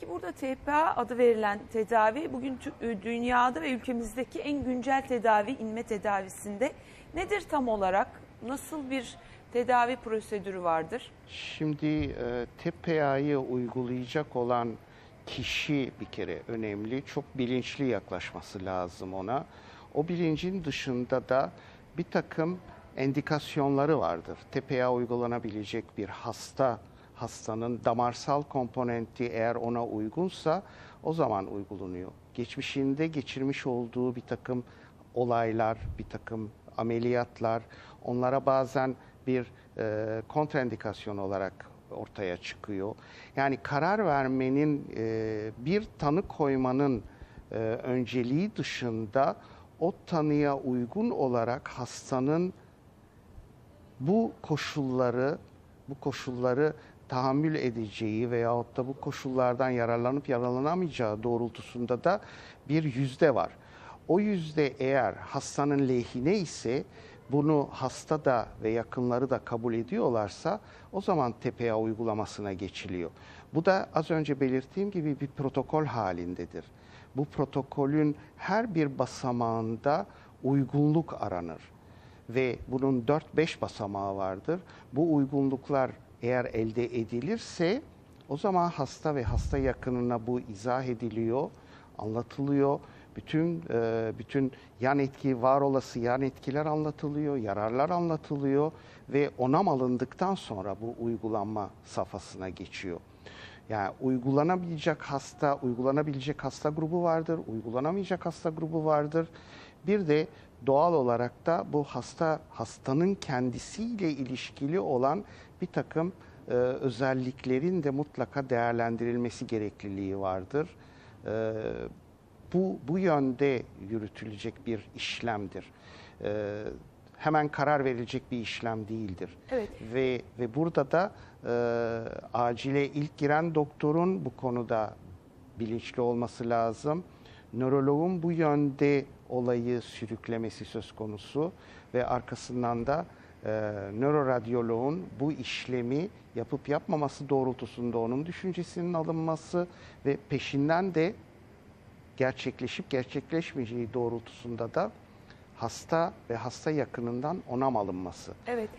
Peki burada TPA adı verilen tedavi bugün tü- dünyada ve ülkemizdeki en güncel tedavi inme tedavisinde nedir tam olarak? Nasıl bir tedavi prosedürü vardır? Şimdi e, TPA'yı uygulayacak olan kişi bir kere önemli. Çok bilinçli yaklaşması lazım ona. O bilincin dışında da bir takım endikasyonları vardır. TPA uygulanabilecek bir hasta, hastanın damarsal komponenti eğer ona uygunsa o zaman uygulanıyor. Geçmişinde geçirmiş olduğu bir takım olaylar, bir takım ameliyatlar, onlara bazen bir e, kontraindikasyon olarak ortaya çıkıyor. Yani karar vermenin, e, bir tanı koymanın e, önceliği dışında o tanıya uygun olarak hastanın bu koşulları, bu koşulları tahammül edeceği veyahut da bu koşullardan yararlanıp yararlanamayacağı doğrultusunda da bir yüzde var. O yüzde eğer hastanın lehine ise bunu hasta da ve yakınları da kabul ediyorlarsa o zaman TPA uygulamasına geçiliyor. Bu da az önce belirttiğim gibi bir protokol halindedir. Bu protokolün her bir basamağında uygunluk aranır ve bunun 4-5 basamağı vardır. Bu uygunluklar eğer elde edilirse o zaman hasta ve hasta yakınına bu izah ediliyor, anlatılıyor. Bütün e, bütün yan etki, var olası yan etkiler anlatılıyor, yararlar anlatılıyor ve onam alındıktan sonra bu uygulanma safhasına geçiyor. Yani uygulanabilecek hasta, uygulanabilecek hasta grubu vardır, uygulanamayacak hasta grubu vardır. Bir de doğal olarak da bu hasta hastanın kendisiyle ilişkili olan bir takım e, özelliklerin de mutlaka değerlendirilmesi gerekliliği vardır. E, bu bu yönde yürütülecek bir işlemdir. E, hemen karar verilecek bir işlem değildir. Evet. Ve ve burada da e, acile ilk giren doktorun bu konuda bilinçli olması lazım. Nöroloğun bu yönde olayı sürüklemesi söz konusu ve arkasından da e, nöroradyoloğun bu işlemi yapıp yapmaması doğrultusunda onun düşüncesinin alınması ve peşinden de gerçekleşip gerçekleşmeyeceği doğrultusunda da hasta ve hasta yakınından onam alınması. Evet.